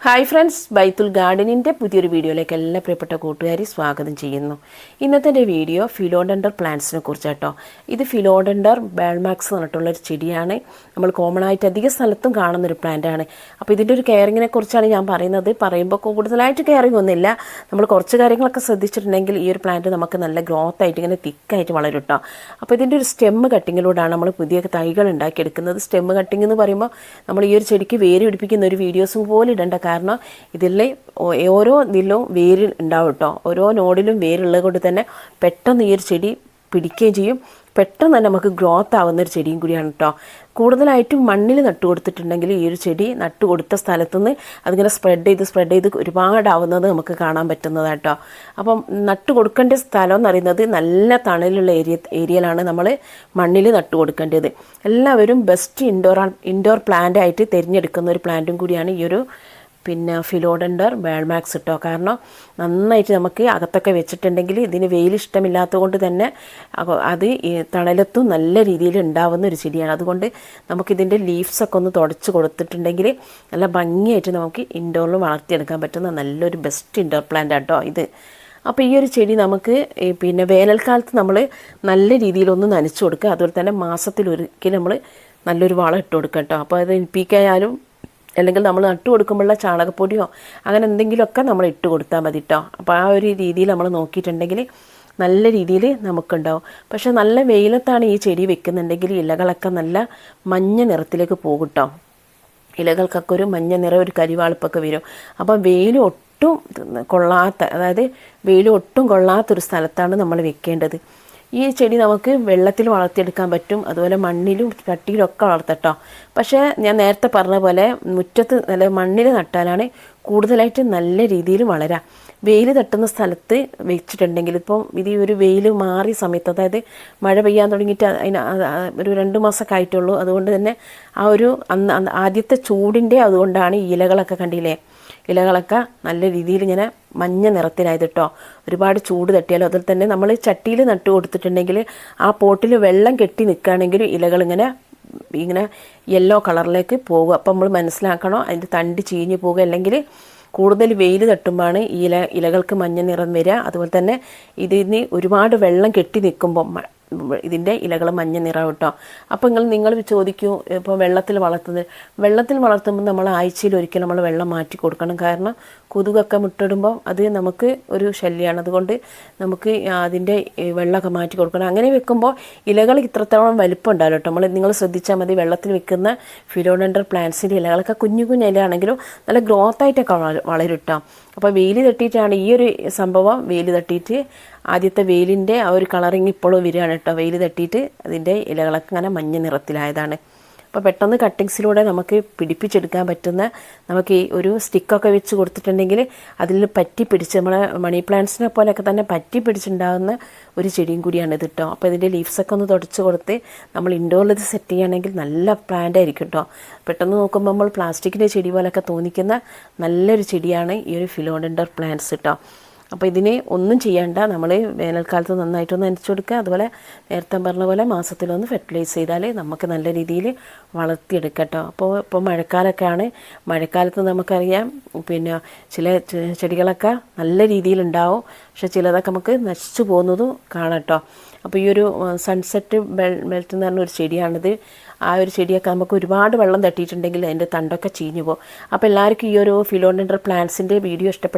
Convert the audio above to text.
Hi friends ബൈത്തുൽ ഗാർഡനിന്റെ പുതിയൊരു വീഡിയോയിലേക്ക് എല്ലാ പ്രിയപ്പെട്ട കൂട്ടുകാരി സ്വാഗതം ചെയ്യുന്നു. ഇന്നത്തെ എന്റെ വീഡിയോ ഫിലോഡൻഡർ പ്ലാന്റ്സിനെ കുറിച്ചാട്ടോ ഇത് ഫിലോഡൻഡർ ബാൾമാക്സ് എന്ന് പറഞ്ഞിട്ടുള്ള ഒരു ചെടിയാണ്. നമ്മൾ കോമൺ ആയിട്ട് അധിക സ്ഥലത്തും കാണുന്ന ഒരു പ്ലാന്റാണ് അപ്പോൾ ഇതിന്റെ ഒരു കെയറിങ്ങിനെ കുറിച്ചാണ് ഞാൻ പറയുന്നത്. പറയുമ്പോൾ കൂടുതലായിട്ട് കെയറിങ് ഒന്നുമില്ല. നമ്മൾ കുറച്ച് കാര്യങ്ങളൊക്കെ ശ്രദ്ധിച്ചിട്ടുണ്ടെങ്കിൽ ഈ ഒരു പ്ലാന്റ് നമുക്ക് നല്ല ഗ്രോത്ത് ആയിട്ട് ഇങ്ങനെ തിക്കായിട്ട് വളരും കേട്ടോ അപ്പോൾ ഇതിന്റെ ഒരു സ്റ്റെമ്മ് കട്ടിങ്ങിലൂടെയാണ് നമ്മൾ പുതിയ തൈകൾ ഉണ്ടാക്കിയെടുക്കുന്നത്. സ്റ്റെമ്മ് കട്ടിങ് എന്ന് പറയുമ്പോൾ നമ്മൾ ഈ ഒരു ചെടിക്ക് വേര് പിടിപ്പിക്കുന്ന ഒരു വീഡിയോസും പോലെ ഇടേണ്ട കാരണം ഇതിലെ ഓരോ ഇതിലും വേര് ഉണ്ടാവും കേട്ടോ ഓരോ നോഡിലും വേരുള്ളത് കൊണ്ട് തന്നെ പെട്ടെന്ന് ഈ ഒരു ചെടി പിടിക്കുകയും ചെയ്യും. പെട്ടെന്ന് തന്നെ നമുക്ക് ഗ്രോത്ത് ആവുന്ന ഒരു ചെടിയും കൂടിയാണ് കേട്ടോ കൂടുതലായിട്ടും മണ്ണിൽ നട്ടു കൊടുത്തിട്ടുണ്ടെങ്കിൽ ഈ ഒരു ചെടി നട്ടു കൊടുത്ത സ്ഥലത്തുനിന്ന് അതിങ്ങനെ സ്പ്രെഡ് ചെയ്ത് സ്പ്രെഡ് ചെയ്ത് ഒരുപാടാവുന്നത് നമുക്ക് കാണാൻ പറ്റുന്നതാണ് പറ്റുന്നതാട്ടോ അപ്പം നട്ടു കൊടുക്കേണ്ട സ്ഥലം എന്ന് പറയുന്നത് നല്ല തണലുള്ള ഏരിയ ഏരിയയിലാണ് നമ്മൾ മണ്ണിൽ നട്ടു കൊടുക്കേണ്ടത്. എല്ലാവരും ബെസ്റ്റ് ഇൻഡോർ ഇൻഡോർ പ്ലാന്റ് ആയിട്ട് തിരഞ്ഞെടുക്കുന്ന ഒരു പ്ലാന്റും കൂടിയാണ് ഈ ഒരു പിന്നെ ഫിലോഡൻഡർ ബേൾമാക്സ് ഇട്ടോ. കാരണം നന്നായിട്ട് നമുക്ക് അകത്തൊക്കെ വെച്ചിട്ടുണ്ടെങ്കിൽ ഇതിന് വെയിൽ ഇഷ്ടമില്ലാത്തത് കൊണ്ട് തന്നെ അത് തണലത്തും നല്ല രീതിയിൽ ഉണ്ടാവുന്ന ഒരു ചെടിയാണ്. അതുകൊണ്ട് നമുക്കിതിന്റെ ലീവ്സൊക്കെ ഒന്ന് തുടച്ച് കൊടുത്തിട്ടുണ്ടെങ്കിൽ നല്ല ഭംഗിയായിട്ട് നമുക്ക് ഇൻഡോറിൽ വളർത്തിയെടുക്കാൻ പറ്റുന്ന നല്ലൊരു ബെസ്റ്റ് ഇൻഡോർ പ്ലാന്റ് ആട്ടോ ഇത്. അപ്പോൾ ഈ ഒരു ചെടി നമുക്ക് പിന്നെ വേനൽക്കാലത്ത് നമ്മൾ നല്ല രീതിയിലൊന്ന് നനച്ചു കൊടുക്കുക. അതുപോലെ തന്നെ മാസത്തിൽ നമ്മൾ നല്ലൊരു വളം ഇട്ട് കൊടുക്കുക കേട്ടോ. അപ്പോൾ അത് എനിപ്പിക്കായാലും അല്ലെങ്കിൽ നമ്മൾ നട്ടു കൊടുക്കുമ്പോഴുള്ള ചാണകപ്പൊടിയോ അങ്ങനെ എന്തെങ്കിലുമൊക്കെ നമ്മൾ ഇട്ട് കൊടുത്താൽ മതി കേട്ടോ അപ്പോൾ ആ ഒരു രീതിയിൽ നമ്മൾ നോക്കിയിട്ടുണ്ടെങ്കിൽ നല്ല രീതിയിൽ നമുക്കുണ്ടാവും. പക്ഷേ നല്ല വെയിലത്താണ് ഈ ചെടി വെക്കുന്നുണ്ടെങ്കിൽ ഇലകളൊക്കെ നല്ല മഞ്ഞ നിറത്തിലേക്ക് പോകും കേട്ടോ ഇലകൾക്കൊക്കെ ഒരു മഞ്ഞ നിറം ഒരു കരിവാളിപ്പൊക്കെ വരും. അപ്പം വെയിൽ ഒട്ടും കൊള്ളാത്ത അതായത് വെയിൽ ഒട്ടും കൊള്ളാത്തൊരു സ്ഥലത്താണ് നമ്മൾ വെക്കേണ്ടത്. ഈ ചെടി നമുക്ക് വെള്ളത്തിൽ വളർത്തിയെടുക്കാൻ പറ്റും. അതുപോലെ മണ്ണിലും ചട്ടിയിലും ഒക്കെ വളർത്തട്ടോ. പക്ഷേ ഞാൻ നേരത്തെ പറഞ്ഞ പോലെ മുറ്റത്ത് നല്ല മണ്ണിൽ നട്ടാലാണ് കൂടുതലായിട്ട് നല്ല രീതിയിൽ വളരാം. വെയിൽ തട്ടുന്ന സ്ഥലത്ത് വെച്ചിട്ടുണ്ടെങ്കിൽ ഇപ്പം ഇത് ഒരു വെയിൽ മാറിയ സമയത്ത് അതായത് മഴ പെയ്യാൻ തുടങ്ങിയിട്ട് അതിന് ഒരു രണ്ട് മാസമൊക്കെ ആയിട്ടുള്ളൂ. അതുകൊണ്ട് തന്നെ ആ ഒരു അന്ന് ആദ്യത്തെ ചൂടിന്റെ അതുകൊണ്ടാണ് ഇലകളൊക്കെ കണ്ടില്ലേ? ഇലകളൊക്കെ നല്ല രീതിയിൽ ഇങ്ങനെ മഞ്ഞ നിറത്തിലായത് കേട്ടോ ഒരുപാട് ചൂട് തട്ടിയാലും അതിൽ തന്നെ നമ്മൾ ചട്ടിയിൽ നട്ടു കൊടുത്തിട്ടുണ്ടെങ്കിൽ ആ പോട്ടിൽ വെള്ളം കെട്ടി നിൽക്കുകയാണെങ്കിൽ ഇലകൾ ഇങ്ങനെ ഇങ്ങനെ യെല്ലോ കളറിലേക്ക് പോകുക അപ്പം നമ്മൾ മനസ്സിലാക്കണം അതിന്റെ തണ്ട് ചീഞ്ഞ് പോകുക അല്ലെങ്കിൽ കൂടുതൽ വെയിൽ തട്ടുമ്പോഴാണ് ഇല ഇലകൾക്ക് മഞ്ഞ നിറം വരിക. അതുപോലെ തന്നെ ഇതിന് ഒരുപാട് വെള്ളം കെട്ടി നിൽക്കുമ്പോൾ ഇതിന്റെ ഇലകൾ മഞ്ഞ നിറം കേട്ടോ അപ്പോൾ നിങ്ങൾ നിങ്ങൾ ചോദിക്കൂ ഇപ്പോൾ വെള്ളത്തിൽ വളർത്തുന്നത്. വെള്ളത്തിൽ വളർത്തുമ്പോൾ നമ്മൾ ആഴ്ചയിൽ ഒരിക്കൽ നമ്മൾ വെള്ളം മാറ്റി കൊടുക്കണം. കാരണം കൊതുകൊക്കെ മുട്ടിടുമ്പോൾ അത് നമുക്ക് ഒരു ശല്യമാണ് അതുകൊണ്ട് നമുക്ക് അതിന്റെ വെള്ളമൊക്കെ മാറ്റി കൊടുക്കണം. അങ്ങനെ വെക്കുമ്പോൾ ഇലകൾ ഇത്രത്തോളം വലിപ്പം ഉണ്ടാവില്ല കേട്ടോ നമ്മൾ നിങ്ങൾ ശ്രദ്ധിച്ചാൽ മതി വെള്ളത്തിൽ വെക്കുന്ന ഫിലോഡൻഡർ പ്ലാന്റ്സിന്റെ ഇലകളൊക്കെ കുഞ്ഞു കുഞ്ഞു ഇലയാണെങ്കിലും നല്ല ഗ്രോത്ത് ആയിട്ടൊക്കെ വളരും കേട്ടോ അപ്പോൾ വെയിൽ തട്ടിയിട്ടാണ് ഈ ഒരു സംഭവം വെയിൽ തട്ടിയിട്ട് ആദ്യത്തെ വെയിലിന്റെ ആ ഒരു കളറിങ് ഇപ്പോഴും വരികയാണ് കേട്ടോ. വെയിൽ തട്ടിയിട്ട് അതിന്റെ ഇലകളൊക്കെ ഇങ്ങനെ മഞ്ഞ നിറത്തിലായതാണ്. അപ്പോൾ പെട്ടെന്ന് കട്ടിങ്സിലൂടെ നമുക്ക് പിടിപ്പിച്ചെടുക്കാൻ പറ്റുന്ന നമുക്ക് ഈ ഒരു സ്റ്റിക്കൊക്കെ വെച്ച് കൊടുത്തിട്ടുണ്ടെങ്കിൽ അതിൽ പറ്റി പിടിച്ച് നമ്മളെ മണി പ്ലാന്റ്സിനെ പോലെയൊക്കെ തന്നെ പറ്റി പിടിച്ചുണ്ടാകുന്ന ഒരു ചെടിയും കൂടിയാണ് ഇത് കേട്ടോ. അപ്പോൾ ഇതിന്റെ ലീവ്സൊക്കെ ഒന്ന് തുടച്ച് കൊടുത്ത് നമ്മൾ ഇൻഡോറിൽ ഇത് സെറ്റ് ചെയ്യുകയാണെങ്കിൽ നല്ല പ്ലാന്റ് ആയിരിക്കും കേട്ടോ. പെട്ടെന്ന് നോക്കുമ്പോൾ നമ്മൾ പ്ലാസ്റ്റിക്കിന്റെ ചെടി പോലെയൊക്കെ തോന്നിക്കുന്ന നല്ലൊരു ചെടിയാണ് ഈ ഒരു ഫിലോഡൻഡർ പ്ലാന്റ്സ് കേട്ടോ. അപ്പോൾ ഇതിനെ ഒന്നും ചെയ്യേണ്ട. നമ്മൾ വേനൽക്കാലത്ത് നന്നായിട്ടൊന്ന് നനച്ചു കൊടുക്കുക. അതുപോലെ നേരത്തെ പറഞ്ഞ പോലെ മാസത്തിലൊന്ന് ഫെർട്ടിലൈസ് ചെയ്താൽ നമുക്ക് നല്ല രീതിയിൽ വളർത്തിയെടുക്കട്ടോ. അപ്പോൾ ഇപ്പോൾ മഴക്കാലമൊക്കെയാണ് മഴക്കാലത്ത് നമുക്കറിയാം പിന്നെ ചില ചെടികളൊക്കെ നല്ല രീതിയിലുണ്ടാവും. പക്ഷെ ചിലതൊക്കെ നമുക്ക് നശിച്ചു പോകുന്നതും കാണട്ടോ. അപ്പോൾ ഈ ഒരു സൺസെറ്റ് ബെൽ ബെൽറ്റ് എന്ന് പറഞ്ഞ ഒരു ചെടിയാണിത്. ആ ഒരു ചെടിയൊക്കെ നമുക്ക് ഒരുപാട് വെള്ളം തട്ടിയിട്ടുണ്ടെങ്കിൽ അതിന്റെ തണ്ടൊക്കെ ചീഞ്ഞു പോകും. അപ്പോൾ എല്ലാവർക്കും ഈ ഒരു ഫിലോണ്ടർ പ്ലാന്റ്സിന്റെ വീഡിയോ ഇഷ്ടപ്പെട്ട